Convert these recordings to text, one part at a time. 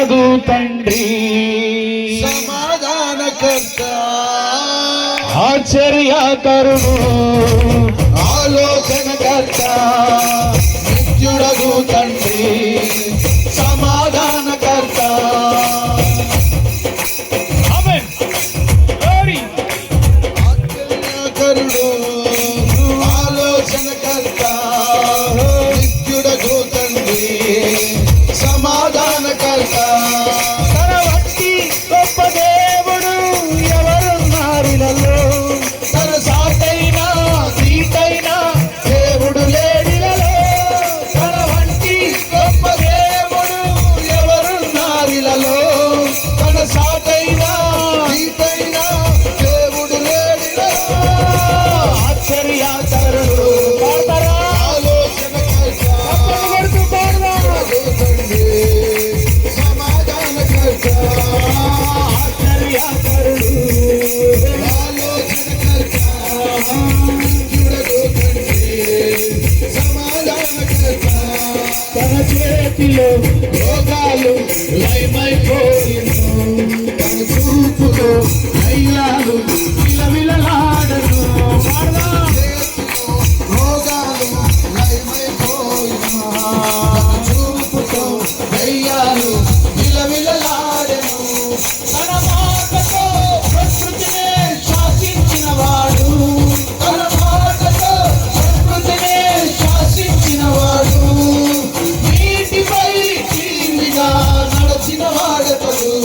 కలదు తండ్రి. సమాధానకర్త. ఆశ్చర్యకరుడు ఆలోచనకర్త. నిత్యుడగు తండ్రి. సమాధానకర్త. ఆశ్చర్యకరుడు. ఆలోచనకర్త. నిత్యుడగు తండ్రి. సమాధాన చేతిలో రోగాలు లయమైపోయిను తన చూపులో అయ్యాలు విలవిలలాడను రోగాలు లయమైపోయిన చూపుతో అయ్యాలు విలవిలలాడను.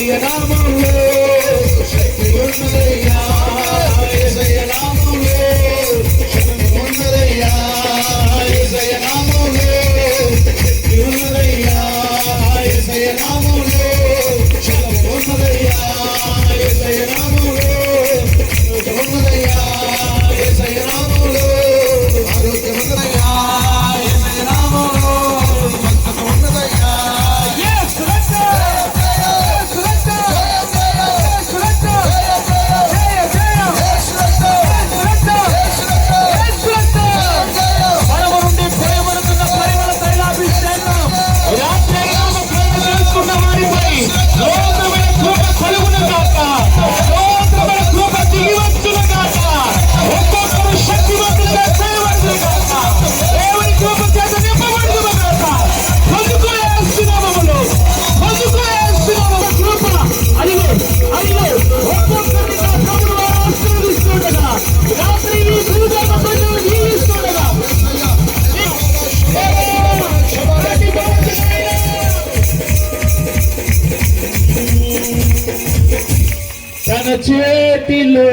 ఉన్నదయ్య నామంలో శక్తి ఉన్నదయ్య. చేతిలో